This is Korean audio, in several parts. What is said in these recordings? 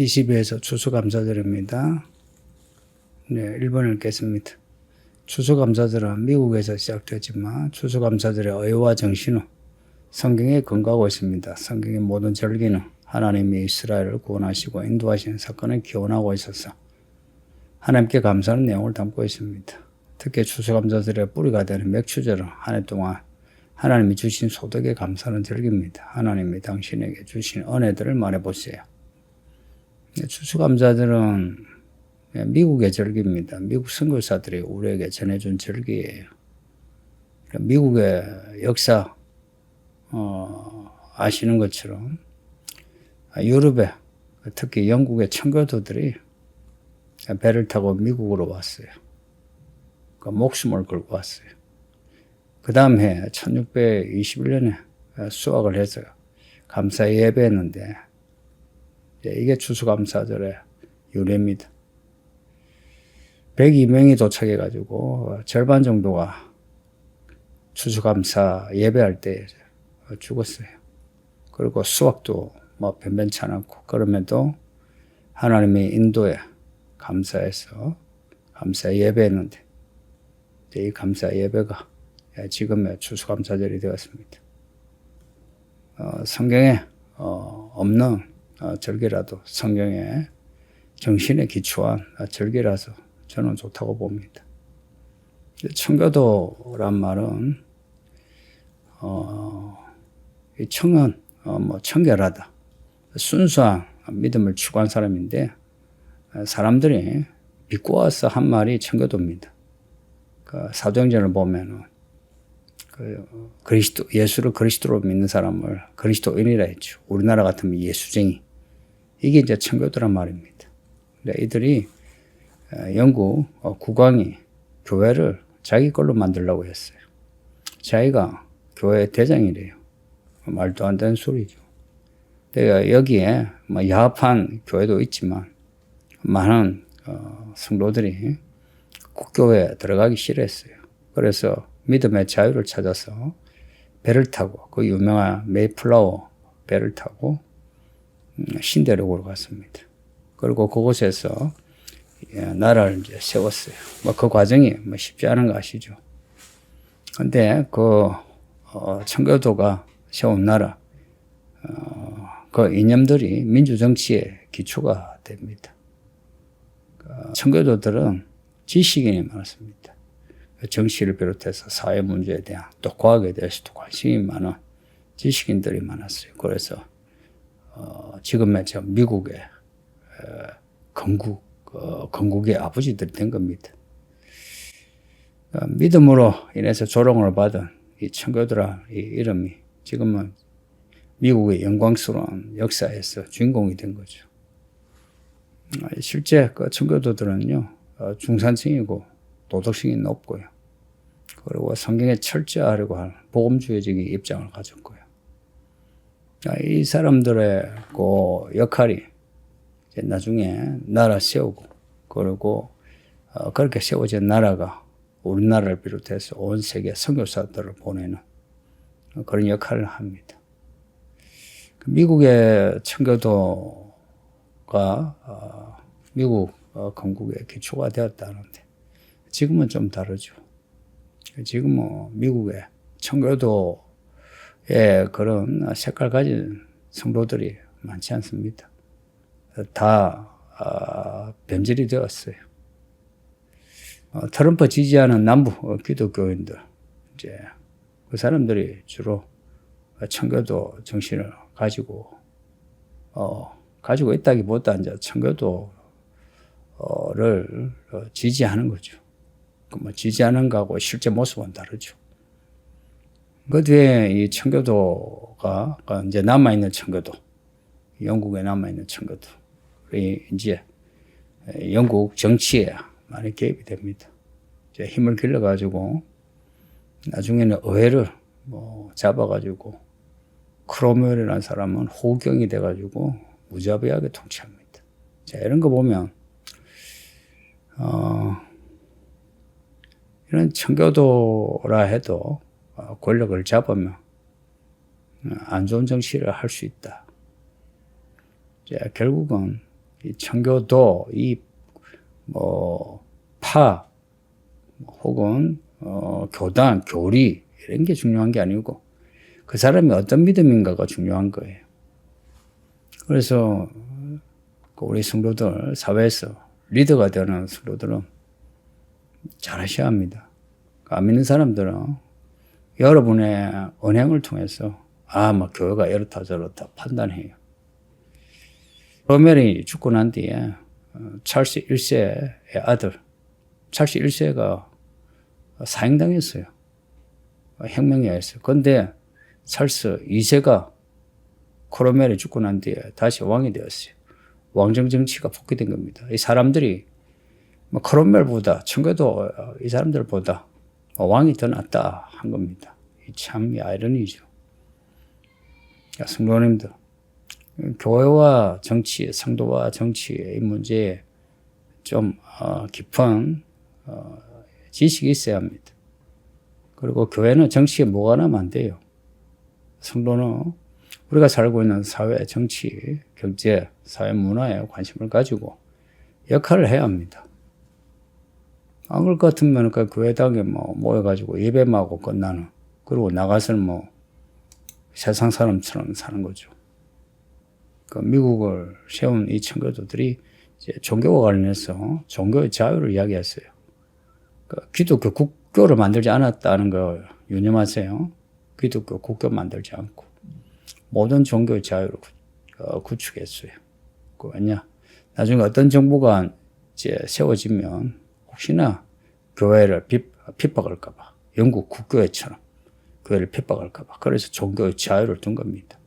T12에서 추수 감사절입니다. 네, 1번을 읽겠습니다. 추수 감사절은 미국에서 시작되었지만 추수 감사절의 의와 정신은 성경에 근거하고 있습니다. 성경의 모든 절기는 하나님이 이스라엘을 구원하시고 인도하시는 사건을 기원하고 있어서 하나님께 감사하는 내용을 담고 있습니다. 특히 추수감사절의 뿌리가 되는 맥추절은 한 해 동안 하나님이 주신 소득에 감사하는 절기입니다. 하나님이 당신에게 주신 은혜들을 말해보세요. 네, 추수감사절은 미국의 절기입니다. 미국 선교사들이 우리에게 전해준 절기예요. 미국의 역사 어, 아시는 것처럼 유럽에 특히 영국의 청교도들이 배를 타고 미국으로 왔어요. 그 목숨을 걸고 왔어요. 그 다음 해 1621년에 수학을 해서 감사 예배했는데 이게 추수감사절의 유래입니다. 102명이 도착해가지고 절반 정도가 추수감사 예배할 때 죽었어요. 그리고 수학도 뭐 변변치 않았고 그럼에도 하나님의 인도에 감사해서 감사 예배했는데 이 감사 예배가 지금의 추수감사절이 되었습니다. 어, 성경에 어, 없는 어, 절기라도 성경에 정신에 기초한 절기라서 저는 좋다고 봅니다. 청교도란 말은 어, 이 청은 어, 뭐 청결하다, 순수한 믿음을 추구한 사람인데 사람들이 비꼬아서 한 말이 청교도입니다. 그 사도행전을 보면은 그 그리스도 예수를 그리스도로 믿는 사람을 그리스도인이라 했죠. 우리나라 같으면 예수쟁이. 이게 이제 청교도란 말입니다. 이들이 영국 어, 국왕이 교회를 자기 걸로 만들려고 했어요. 자기가 교회 대장이래요. 말도 안 되는 소리죠. 여기에 뭐 야합한 교회도 있지만 많은 어, 성도들이 국교회에 들어가기 싫어했어요. 그래서 믿음의 자유를 찾아서 배를 타고 그 유명한 메이플라워 배를 타고 음, 신대륙으로 갔습니다. 그리고 그곳에서 예, 나라를 이제 세웠어요. 뭐 그 과정이 뭐 쉽지 않은 거 아시죠? 근데 그 어, 청교도가 세운 나라 어, 그 이념들이 민주 정치의 기초가 됩니다. 그 청교도들은 지식인이 많았습니다. 정치를 비롯해서 사회 문제에 대한 또 과학에 대해서도 관심이 많은 지식인들이 많았어요. 그래서 어, 지금의 저 미국의 어, 건국 어, 건국의 아버지들이 된 겁니다. 어, 믿음으로 인해서 조롱을 받은 이 청교도라 이 이름이 지금은 미국의 영광스러운 역사에서 주인공이 된 거죠. 어, 실제 그 청교도들은요 어, 중산층이고 도덕성이 높고요. 그리고 성경에 철저하려고 할 복음주의적인 입장을 가졌고요. 아, 이 사람들의 그 역할이 나중에 나라 세우고 그리고 어, 그렇게 세워진 나라가 우리나라를 비롯해서 온 세계 선교사들을 보내는 그런 역할을 합니다. 그 미국의 청교도가 어, 미국 어, 건국의 기초가 되었다는데 지금은 좀 다르죠. 지금은 미국의 청교도 의 그런 색깔 가진 성도들이 많지 않습니다. 다 어, 변질이 되었어요. 어, 트럼프 지지하는 남부 기독교인들 이제 그 사람들이 주로 청교도 정신을 가지고 어, 가지고 있다기보다 이제 청교도를 어, 지지하는 거죠. 뭐 지지하는 거하고 실제 모습은 다르죠. 그 뒤에 이 청교도가 이제 남아 있는 청교도, 영국에 남아 있는 청교도, 이제 영국 정치에 많이 개입이 됩니다. 이제 힘을 길러 가지고 나중에는 의회를 뭐 잡아 가지고 크로멜이라는 사람은 호경이 돼 가지고 무자비하게 통치합니다. 자 이런 거 보면 어, 이런 청교도라 해도 어, 권력을 잡으면 안 좋은 정치를 할 수 있다. 자, 결국은 이 청교도 이 뭐 파 혹은 어, 교단, 교리 이런 게 중요한 게 아니고 그 사람이 어떤 믿음인가가 중요한 거예요. 그래서 그 우리 성도들 사회에서 리더가 되는 성도들은 잘하셔야 합니다. 안 믿는 사람들은 여러분의 언행을 통해서 아, 막 교회가 이렇다 저렇다 판단해요. 로멜이 죽고 난 뒤에 어, 찰스 1세의 아들, 찰스 1세가 사형당했어요. 의해서. 근데 찰스 2세가 코로멜이 죽고 난 뒤에 다시 왕이 되었어요. 왕정 정치가 복귀된 겁니다. 이 사람들이 뭐 크롬멜보다 청교도 이 사람들보다 왕이 더 낫다 한 겁니다. 참 아이러니죠. 성도님들, 교회와 정치, 성도와 정치의 이 문제에 좀 어, 깊은 어, 지식이 있어야 합니다. 그리고 교회는 정치에 뭐가 나면 안 돼요. 성도는 우리가 살고 있는 사회, 정치, 경제, 사회 문화에 관심을 가지고 역할을 해야 합니다. 안 그럴 것 같으면 그 교회당에 뭐 모여가지고 예배만 하고 끝나는, 그리고 나가서는 뭐 세상 사람처럼 사는 거죠. 그 미국을 세운 이 청교도들이 종교와 관련해서 종교의 자유를 이야기했어요. 그 기독교 국교를 만들지 않았다는 거 유념하세요. 기독교 국교 만들지 않고 모든 종교의 자유를 어, 구축했어요. 그 왜냐? 나중에 어떤 정부가 이제 세워지면 혹시나 교회를 핍, 핍박할까봐 영국 국교회처럼 교회를 핍박할까봐 그래서 종교의 자유를 둔 겁니다.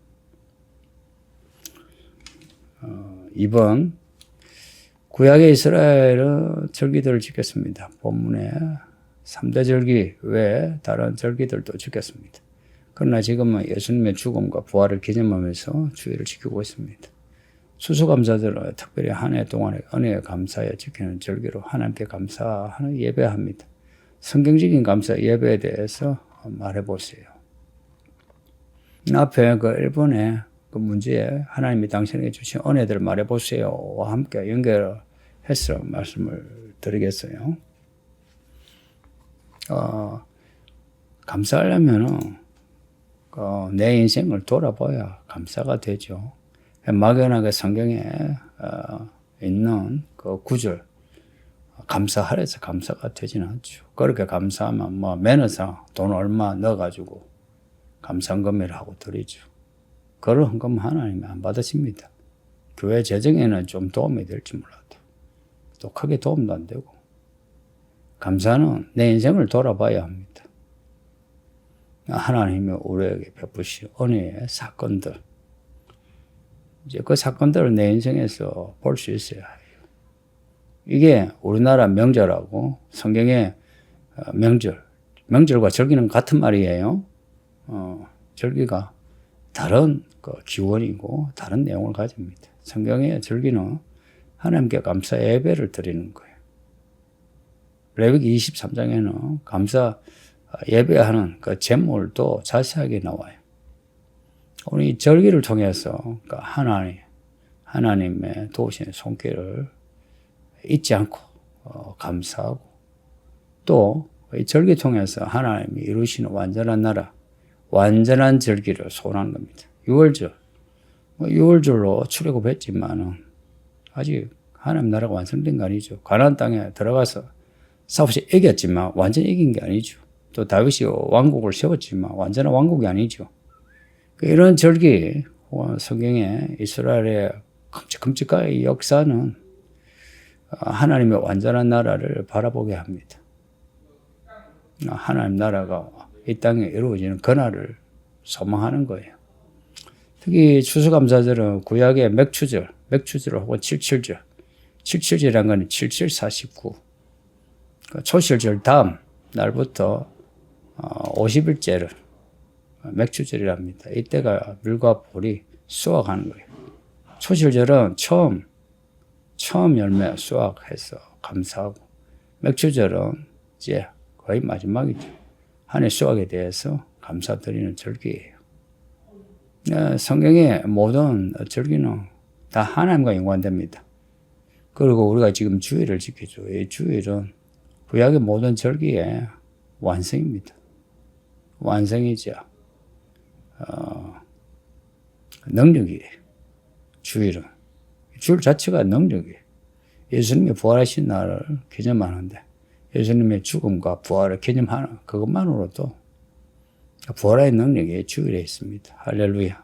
어, 이번 구약의 이스라엘은 절기들을 지켰습니다. 본문에 3대 절기 외에 다른 절기들도 지켰습니다. 그러나 지금은 예수님의 죽음과 부활을 기념하면서 주의를 지키고 있습니다. 수수감사들은 특별히 한 해 동안의 은혜에 감사해 지키는 절기로 하나님께 감사하는 예배합니다. 성경적인 감사 예배에 대해서 말해 보세요. 앞에 그 일본의 그 문제에 하나님이 당신에게 주신 은혜들을 말해 보세요와 함께 연결해서 말씀을 드리겠어요. 어, 감사하려면은 어, 내 인생을 돌아봐야 감사가 되죠. 막연하게 성경에 어, 있는 그 구절 감사하래서 감사가 되지는 않죠. 그렇게 감사하면 뭐 매너상 돈 얼마 넣어가지고 감사금이라 하고 드리죠. 그런 헌금 하나님이 안 받으십니다. 교회 재정에는 좀 도움이 될지 몰라도 또 크게 도움도 안 되고 감사는 내 인생을 돌아봐야 합니다. 하나님이 우리에게 베푸신 은혜의 사건들. 이제 그 사건들을 내 인생에서 볼 수 있어야 해요. 이게 우리나라 명절하고 성경의 어, 명절, 명절과 절기는 같은 말이에요. 어, 절기가 다른 그 기원이고 다른 내용을 가집니다. 성경의 절기는 하나님께 감사 예배를 드리는 거예요. 레위기 23장에는 감사 예배하는 그 제물도 자세하게 나와요. 우리 절기를 통해서 그 하나님, 하나님의 도우신 손길을 잊지 않고 어, 감사하고 또 이 절기 통해서 하나님이 이루시는 완전한 나라, 완전한 절기를 소원한 겁니다. 6월절, 뭐 6월절로 출애굽했지만은 아직 하나님 나라가 완성된 거 아니죠. 가나안 땅에 들어가서 사업시 이겼지만 완전 이긴 게 아니죠. 또 다윗이 왕국을 세웠지만 완전한 왕국이 아니죠. 그 이런 절기, 성경의 이스라엘의 끔찍끔찍한 역사는 하나님의 완전한 나라를 바라보게 합니다. 하나님 나라가 이 땅에 이루어지는 그날을 소망하는 거예요. 특히 추수감사절은 구약의 맥추절, 맥추절 혹은 칠칠절, 칠칠절이란 건 7749. 초실절 다음 날부터 50일째를 어, 맥주절이랍니다. 이때가 물과 볼이 수확하는 거예요. 초실절은 처음 처음 열매 수확해서 감사하고 맥주절은 이제 거의 마지막이죠. 한해 수확에 대해서 감사드리는 절기예요. 네, 성경의 모든 절기는 다 하나님과 연관됩니다. 그리고 우리가 지금 주일을 지키죠. 이 주일은 구약의 모든 절기의 완성입니다. 완성이죠. 어, 능력이에요. 주일은. 주일 자체가 능력이에요. 예수님이 부활하신 날을 기념하는데 예수님의 죽음과 부활을 기념하는 그것만으로도 부활의 능력이 주일에 있습니다. 할렐루야.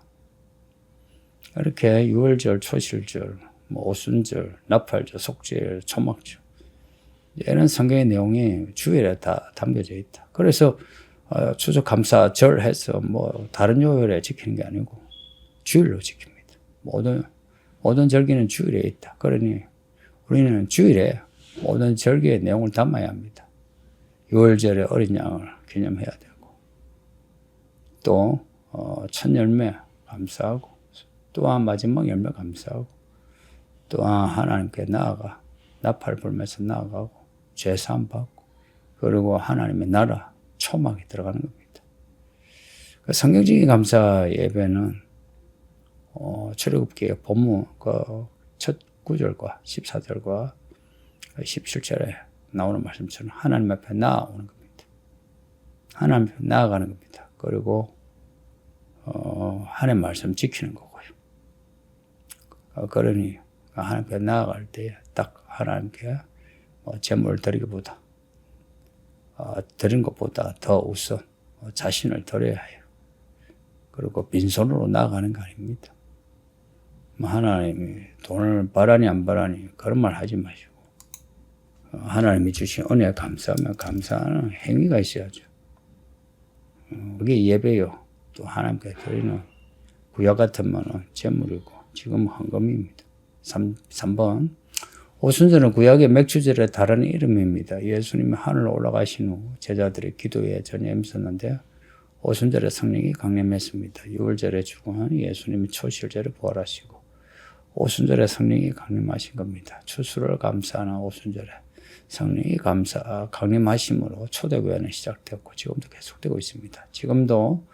이렇게 유월절, 초실절, 뭐 오순절, 나팔절, 속죄일, 초막절 이런 성경의 내용이 주일에 다 담겨져 있다. 그래서 어, 추수감사절 해서 뭐 다른 요일에 지키는 게 아니고 주일로 지킵니다. 모든 모든 절기는 주일에 있다. 그러니 우리는 주일에 모든 절기의 내용을 담아야 합니다. 6월절에 어린 양을 기념해야 되고 또 어, 첫 열매 감사하고 또한 마지막 열매 감사하고 또한 하나님께 나아가 나팔 불면서 나아가고 죄 사함 받고 그리고 하나님의 나라 초막에 들어가는 겁니다. 그 성경적인 감사 예배는 어, 출애굽기의 본문 그첫 9절과 14절과 17절에 나오는 말씀처럼 하나님 앞에 나아오는 겁니다. 하나님 앞에 나아가는 겁니다. 그리고 어, 하나님 말씀 지키는 거고요. 어, 그러니 하나님 앞에 나아갈 때 딱 하나님께 어, 제물을 드리기보다 어, 드린 것보다 더 우선 어, 자신을 드려야 해요. 그리고 빈손으로 나아가는 거 아닙니다. 뭐 하나님이 돈을 바라니 안 바라니 그런 말 하지 마시고 어, 하나님이 주신 은혜 감사하면 감사하는 행위가 있어야죠. 어, 그게 예배요. 또 하나님께 드리는 구약 같으면 재물이고 지금 헌금입니다. 3, 3번 오순절은 구약의 맥주절의 다른 이름입니다. 예수님이 하늘로 올라가신 후 제자들의 기도에 전념했었는데 오순절에 성령이 강림했습니다. 6월절에 죽은 예수님이 초실절에 부활하시고 오순절에 성령이 강림하신 겁니다. 추수를 감사하는 오순절에 성령이 감사 강림하심으로 초대교회는 시작되었고 지금도 계속되고 있습니다. 지금도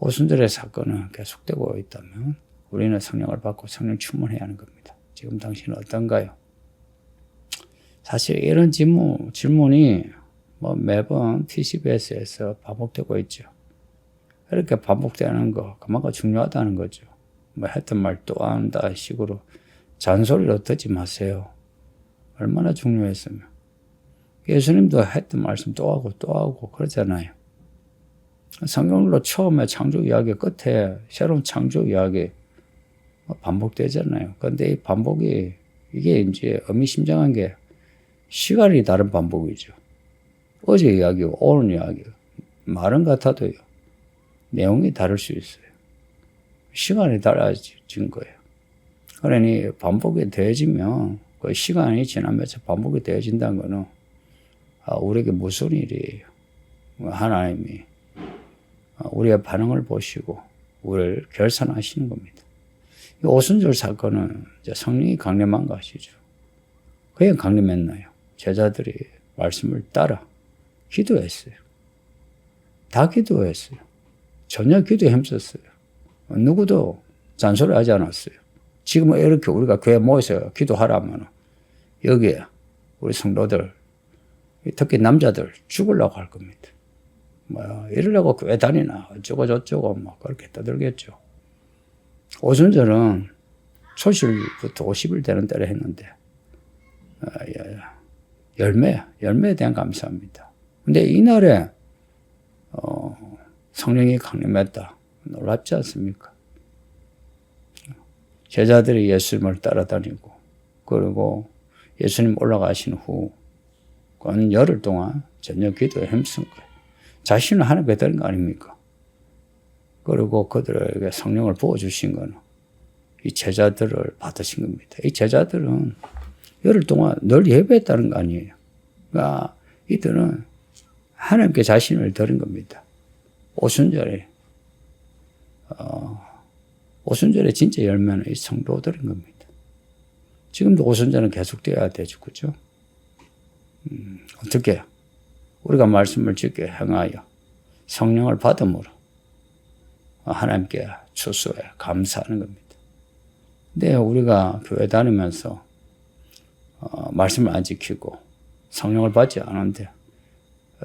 오순절의 사건은 계속되고 있다면 우리는 성령을 받고 성령 충만해야 하는 겁니다. 지금 당신은 어떤가요? 사실 이런 질문, 질문이 뭐 매번 TCBS에서 반복되고 있죠. 이렇게 반복되는 거 그만큼 중요하다는 거죠. 뭐 했던 말 또 한다 식으로 잔소리로 듣지 마세요. 얼마나 중요했으면. 예수님도 했던 말씀 또 하고 또 하고 그러잖아요. 성경으로 처음에 창조 이야기 끝에 새로운 창조 이야기 반복되잖아요. 근데 이 반복이 이게 이제 의미심장한 게 시간이 다른 반복이죠. 어제 이야기고 오늘 이야기 말은 같아도요. 내용이 다를 수 있어요. 시간이 달라진 거예요. 그러니 반복이 되어지면 그 시간이 지나면서 반복이 되어진다는 거는 아, 우리에게 무슨 일이에요. 하나님이 아, 우리의 반응을 보시고 우리를 결산하시는 겁니다. 이 오순절 사건은 성령이 강림한 것이죠. 그냥 강림했나요? 제자들이 말씀을 따라 기도했어요. 다 기도했어요. 전혀 기도에 힘썼어요. 누구도 잔소리 하지 않았어요. 지금 이렇게 우리가 교회 모여서 기도하라면 여기에 우리 성도들, 특히 남자들 죽으려고 할 겁니다. 뭐, 이러려고 교회 다니나, 어쩌고 저쩌고, 뭐, 그렇게 떠들겠죠. 오순절은 초실부터 50일 되는 때를 했는데, 어, 열매, 열매에 대한 감사합니다. 근데 이날에, 어, 성령이 강림했다. 놀랍지 않습니까? 제자들이 예수님을 따라다니고 그리고 예수님 올라가신 후건 열흘 동안 저녁 기도에 힘쓴 거예요. 자신을 하나님께 거 아닙니까? 그리고 그들에게 성령을 부어주신 거는 이 제자들을 받으신 겁니다. 이 제자들은 열흘 동안 늘 예배했다는 거 아니에요. 그러니까 이들은 하나님께 자신을 드린 겁니다. 오순절에 어, 오순절에 진짜 열매는 이 성도들인 겁니다. 지금도 오순절은 계속되어야 되죠. 그죠? 음, 어떻게? 우리가 말씀을 짓게 행하여 성령을 받음으로 하나님께 추수해 감사하는 겁니다. 근데 우리가 교회 다니면서 어, 말씀을 안 지키고 성령을 받지 않은데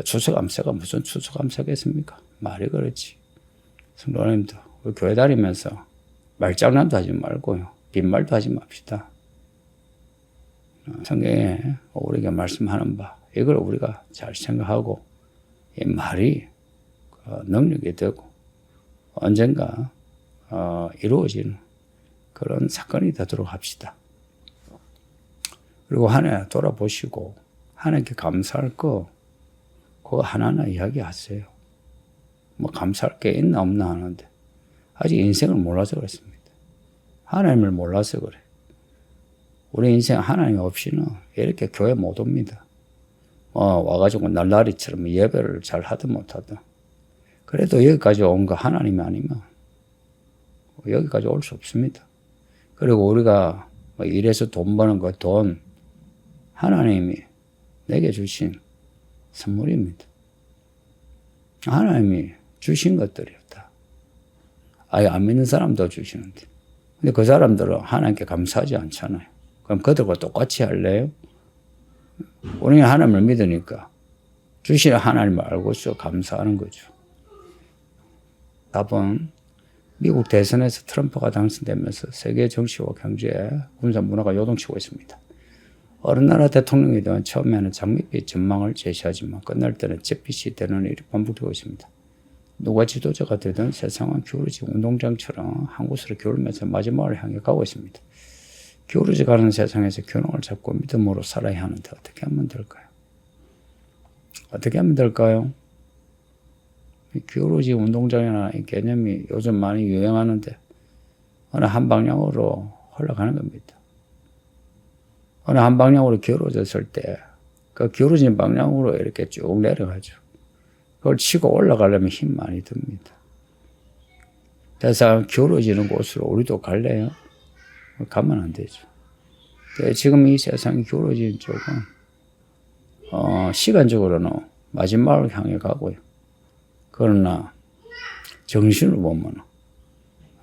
추수감사가 무슨 추수감사겠습니까? 말이 그렇지. 성도님도 우리 교회 다니면서 말장난도 하지 말고요. 빈말도 하지 맙시다. 어, 성경에 우리가 말씀하는 바 이걸 우리가 잘 생각하고 이 말이 그 능력이 되고 언젠가 어, 이루어지는 그런 사건이 되도록 합시다. 그리고 한 해 돌아보시고 하나님께 감사할 거 그거 하나하나 이야기하세요. 뭐 감사할 게 있나 없나 하는데 아직 인생을 몰라서 그렇습니다. 하나님을 몰라서 그래. 우리 인생 하나님 없이는 이렇게 교회 못 옵니다. 어, 와가지고 날라리처럼 예배를 잘 하든 못하든. 그래도 여기까지 온 거 하나님이 아니면 여기까지 올 수 없습니다. 그리고 우리가 뭐 일해서 돈 버는 거 돈 하나님이 내게 주신 선물입니다. 하나님이 주신 것들이었다. 아예 안 믿는 사람도 주시는데. 근데 그 사람들은 하나님께 감사하지 않잖아요. 그럼 그들과 똑같이 할래요? 우리는 하나님을 믿으니까 주시는 하나님을 알고서 감사하는 거죠. 답은 미국 대선에서 트럼프가 당선되면서 세계 정치와 경제, 군사 문화가 요동치고 있습니다. 어느 나라 대통령이 되면 처음에는 장밋빛 전망을 제시하지만 끝날 때는 잿빛이 되는 일이 반복되고 있습니다. 누가 지도자가 되든 세상은 기울어진 운동장처럼 한 곳으로 기울면서 마지막을 향해 가고 있습니다. 기울어져 가는 세상에서 균형을 잡고 믿음으로 살아야 하는데 어떻게 하면 될까요? 어떻게 하면 될까요? 기울어진 운동장이나 이 개념이 요즘 많이 유행하는데 어느 한 방향으로 흘러가는 겁니다. 어느 한 방향으로 기울어졌을 때 그 기울어진 방향으로 이렇게 쭉 내려가죠. 그걸 치고 올라가려면 힘 많이 듭니다. 세상 기울어지는 곳으로 우리도 갈래요? 가면 안 되죠. 지금 이 세상이 기울어진 쪽은 어, 시간적으로는 마지막을 향해 가고요. 그러나 정신을 보면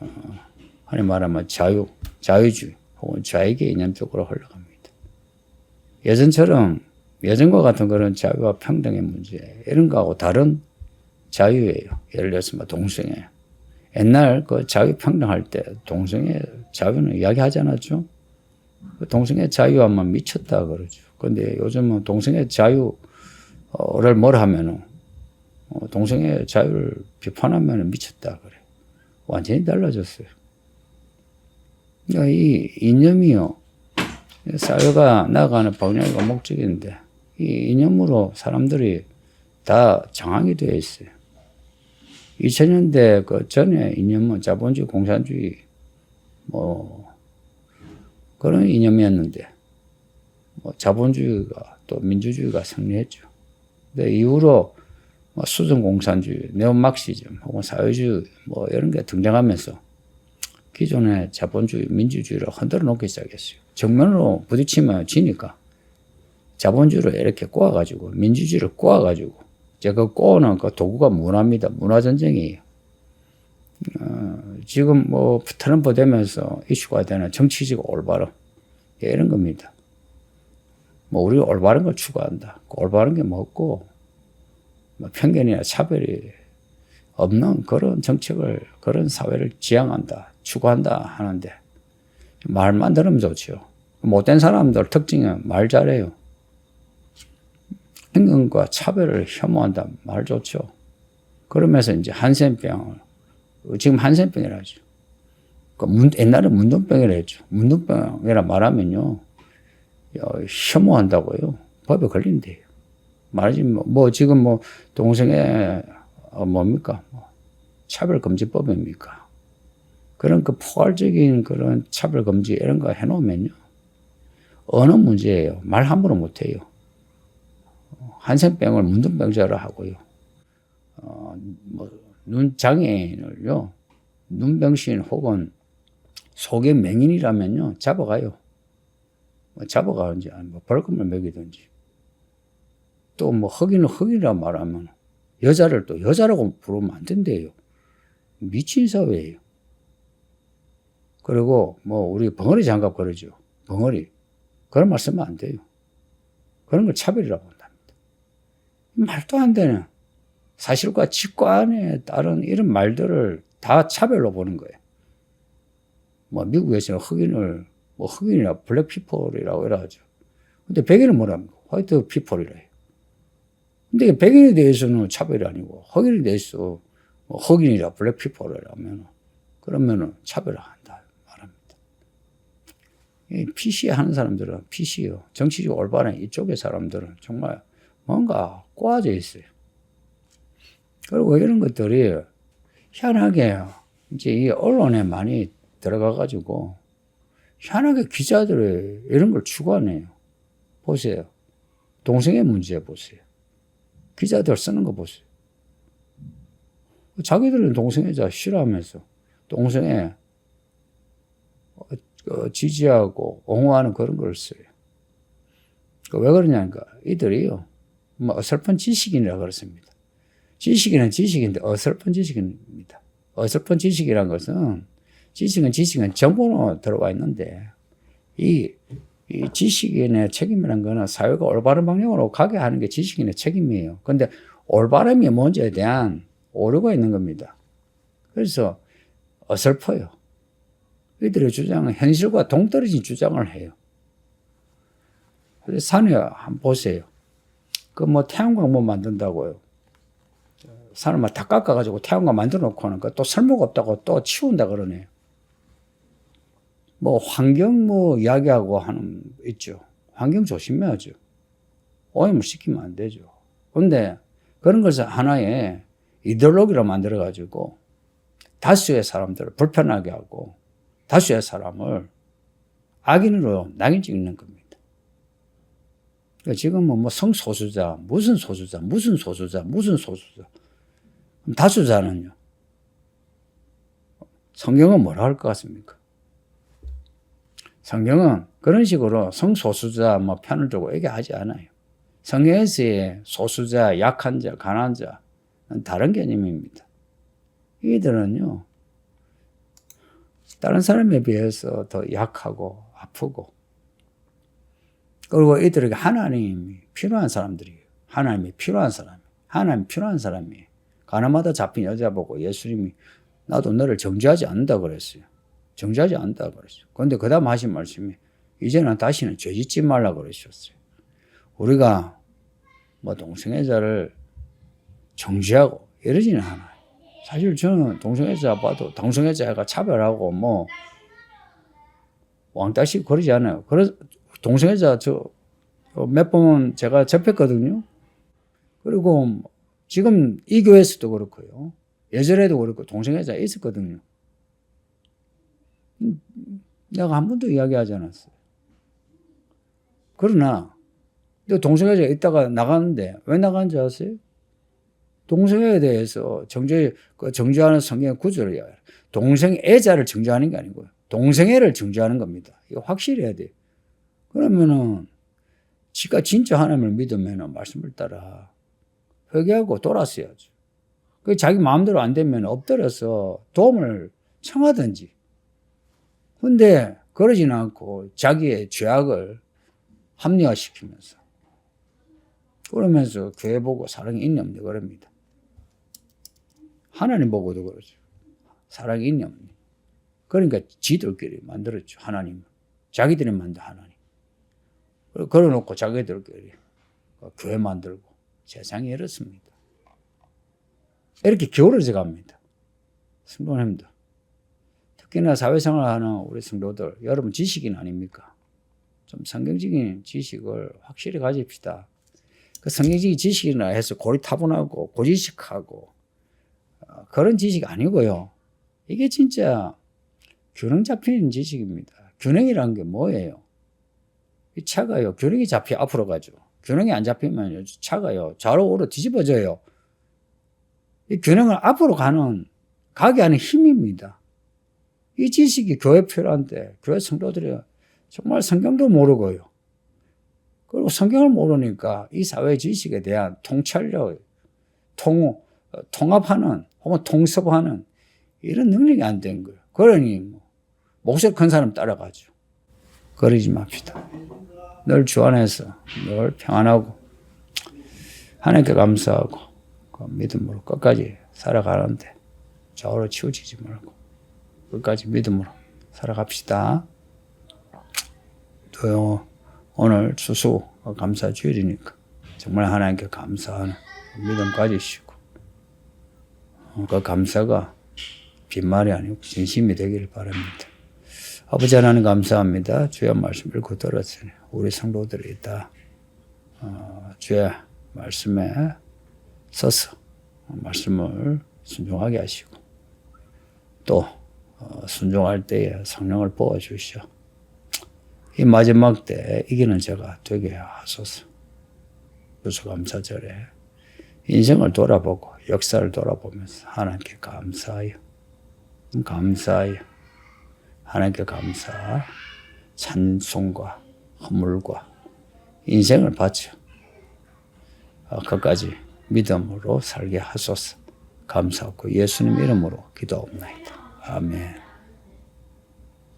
어, 흔히 말하면 자유, 자유주의 혹은 좌익의 이념적으로 흘러갑니다. 예전처럼 예전과 같은 그런 자유와 평등의 문제 이런 거하고 다른 자유예요. 예를 들어서 뭐 동성애. 옛날 그 자유 평등할 때 동성애 자유는 이야기하지 않았죠. 그 동성애 자유하면 미쳤다 그러죠. 근데 요즘은 동성애 자유를 뭘 하면은 어, 동성애 자유를 비판하면 미쳤다 그래. 완전히 달라졌어요. 그러니까 이 이념이요. 사회가 나아가는 방향과 목적인데 이 이념으로 사람들이 다 장악이 되어 있어요. 2000년대 그 전에 이념은 자본주의, 공산주의 뭐 그런 이념이었는데 뭐 자본주의가 또 민주주의가 승리했죠. 근데 이후로 뭐 수정 공산주의, 네오막시즘 혹은 사회주의 뭐 이런 게 등장하면서 기존의 자본주의, 민주주의를 흔들어 놓기 시작했어요. 정면으로 부딪히면 지니까 자본주의를 이렇게 꼬아가지고 민주주의를 꼬아가지고 제가 꼬는 그 도구가 문화입니다. 문화전쟁이에요. 어, 지금 뭐 트럼프 되면서 이슈가 되는 정치적 올바름 예, 이런 겁니다. 뭐 우리가 올바른 걸 추구한다. 그 올바른 게 뭐고 뭐 편견이나 차별이 없는 그런 정책을 그런 사회를 지향한다, 추구한다 하는데 말만 들으면 좋죠. 못된 사람들 특징은 말 잘해요. 행동과 차별을 혐오한다. 말 좋죠. 그러면서 이제 한센병을, 지금 한센병이라죠. 그 문, 옛날에 문둥병이라 했죠. 문둥병이라 말하면요. 혐오한다고요. 법에 걸린대요. 말하지 뭐, 뭐 지금 뭐 동성애 어, 뭡니까? 뭐 차별금지법입니까? 그런 그 포괄적인 그런 차별금지 이런 거 해놓으면요. 어느 문제예요. 말 함부로 못해요. 한센병을 문둥병자로 하고요. 어, 뭐, 눈 장애인을요, 눈병신 혹은 속의 맹인이라면요, 잡아가요. 뭐 잡아가든지, 아니 뭐 벌금을 매기든지. 또 뭐 흑인은 흑인이라 말하면 여자를 또 여자라고 부르면 안 된대요. 미친 사회예요. 그리고 뭐 우리 벙어리 장갑 그러죠. 벙어리. 그런 말 쓰면 안 돼요. 그런 걸 차별이라고 한답니다. 말도 안 되는 사실과 직관에 따른 이런 말들을 다 차별로 보는 거예요. 뭐 미국에서는 흑인을 뭐 흑인이라 블랙 피플이라고 이라 하죠. 근데 백인은 뭐랍니까? 화이트 피플이라 해요. 근데 백인에 대해서는 차별이 아니고 흑인에 대해서 뭐 흑인이라 블랙 피플이라면 그러면은 차별한다 말합니다. 이 PC 하는 사람들은 PC요. 정치적 올바른 이쪽의 사람들은 정말 뭔가 꼬아져 있어요. 그리고 이런 것들이 희한하게 이제 이 언론에 많이 들어가 가지고 희한하게 기자들이 이런 걸 추구하네요. 보세요. 동성애 문제 보세요. 기자들 쓰는 거 보세요. 자기들은 동성애자 싫어하면서 동성애 어, 어, 지지하고 옹호하는 그런 걸 써요. 그왜 그러냐니까 이들이요. 뭐 어설픈 지식인이라 그렇습니다. 지식인은 지식인데 어설픈 지식입니다. 어설픈 지식이란 것은 지식은 지식은 정보로 들어와 있는데 이, 이 지식인의 책임이라는 거는 사회가 올바른 방향으로 가게 하는 게 지식인의 책임이에요. 근데 올바름이 뭔지에 대한 오류가 있는 겁니다. 그래서 어설퍼요. 이들의 주장은 현실과 동떨어진 주장을 해요. 산에 한번 보세요. 그 뭐 태양광 뭐 만든다고요. 산을 막 다 깎아가지고 태양광 만들어 놓고는 그또 설모가 없다고 또 치운다 그러네요. 뭐 환경 뭐 이야기하고 하는 있죠. 환경 조심해야죠. 오염을 시키면 안 되죠. 근데 그런 것을 하나의 이데올로기로 만들어 가지고 다수의 사람들을 불편하게 하고 다수의 사람을 악인으로 낙인 찍는 겁니다. 그러니까 지금은 뭐 성소수자, 무슨 소수자, 무슨 소수자, 무슨 소수자. 그럼 다수자는요? 성경은 뭐라 할 것 같습니까? 성경은 그런 식으로 성소수자 뭐 편을 두고 얘기하지 않아요. 성경에서의 소수자, 약한 자, 가난한 자는 다른 개념입니다. 이들은요, 다른 사람에 비해서 더 약하고 아프고, 그리고 이들에게 하나님이 필요한 사람들이에요. 하나님이 필요한 사람. 하나님이 필요한 사람이에요. 가나마다 잡힌 여자 보고 예수님이 나도 너를 정죄하지 않는다 그랬어요. 정죄하지 않는다 그랬어요. 그런데 그 다음 하신 말씀이 이제는 다시는 죄 짓지 말라 그러셨어요. 우리가 뭐 동성애자를 정죄하고 이러지는 않아요. 사실 저는 동성애자 봐도 동성애자가 차별하고 뭐 왕따식 그러지 않아요. 그래서 동성애자 저 몇 번 제가 접했거든요. 그리고 지금 이 교회에서도 그렇고요. 예전에도 그렇고 동성애자 있었거든요. 음, 내가 한 번도 이야기하지 않았어요. 그러나 또 동성애자가 있다가 나가는데 왜 나가는지 아세요? 동성애에 대해서 정죄, 그 정죄하는 성경 구절을 이야기해요. 동성애자를 정죄하는 게 아니고요. 동성애를 정죄하는 겁니다. 이거 확실히 해야 돼요. 그러면은 지가 진짜 하나님을 믿으면 말씀을 따라 회개하고 돌았어야죠. 그 자기 마음대로 안 되면 엎드려서 도움을 청하든지. 근데 그러지는 않고 자기의 죄악을 합리화시키면서 그러면서 교회 보고 사랑이 있냐 없냐 그럽니다. 하나님 보고도 그러죠. 사랑이 있냐 없냐. 그러니까 지들끼리 만들었죠. 하나님. 자기들이 만든 하나님. 걸어놓고 자기들끼리 교회 만들고 세상이 이렇습니다. 이렇게 기울어져 갑니다. 성도님들. 특히나 사회생활 하는 우리 성도들, 여러분 지식인 아닙니까? 좀 성경적인 지식을 확실히 가집시다. 그 성경적인 지식이나 해서 고리타분하고 고지식하고 어, 그런 지식 아니고요. 이게 진짜 균형 잡히는 지식입니다. 균형이라는 게 뭐예요? 이 차가요. 균형이 잡혀 앞으로 가죠. 균형이 안 잡히면 차가요. 좌로 우로 뒤집어져요. 이 균형을 앞으로 가는, 가게 하는 힘입니다. 이 지식이 교회 필요한데, 교회 성도들이 정말 성경도 모르고요. 그리고 성경을 모르니까 이 사회 지식에 대한 통찰력, 통, 통합하는, 혹은 통섭하는 이런 능력이 안 된 거예요. 그러니, 뭐, 목소리 큰 사람 따라가죠. 그러지 맙시다. 늘 주 안에서 늘 평안하고 하나님께 감사하고 그 믿음으로 끝까지 살아가는데 좌우로 치우치지 말고 끝까지 믿음으로 살아갑시다. 또 오늘 추수 감사 주일이니까 정말 하나님께 감사하는 믿음 가지시고 어, 그 감사가 빈말이 아니고 진심이 되기를 바랍니다. 아버지 하나님 감사합니다. 주의 말씀 읽고 들었으니 우리 성도들이 다 어, 주의 말씀에 서서 말씀을 순종하게 하시고 또 어, 순종할 때에 성령을 부어 주시오. 이 마지막 때 이기는 자가 되게 하소서. 추수감사절에 인생을 돌아보고 역사를 돌아보면서 하나님께 감사하여 감사하여 하나님께 감사 찬송과 허물과 인생을 바쳐 아, 끝까지 믿음으로 살게 하소서 감사하고 예수님 이름으로 기도옵나이다. 아멘.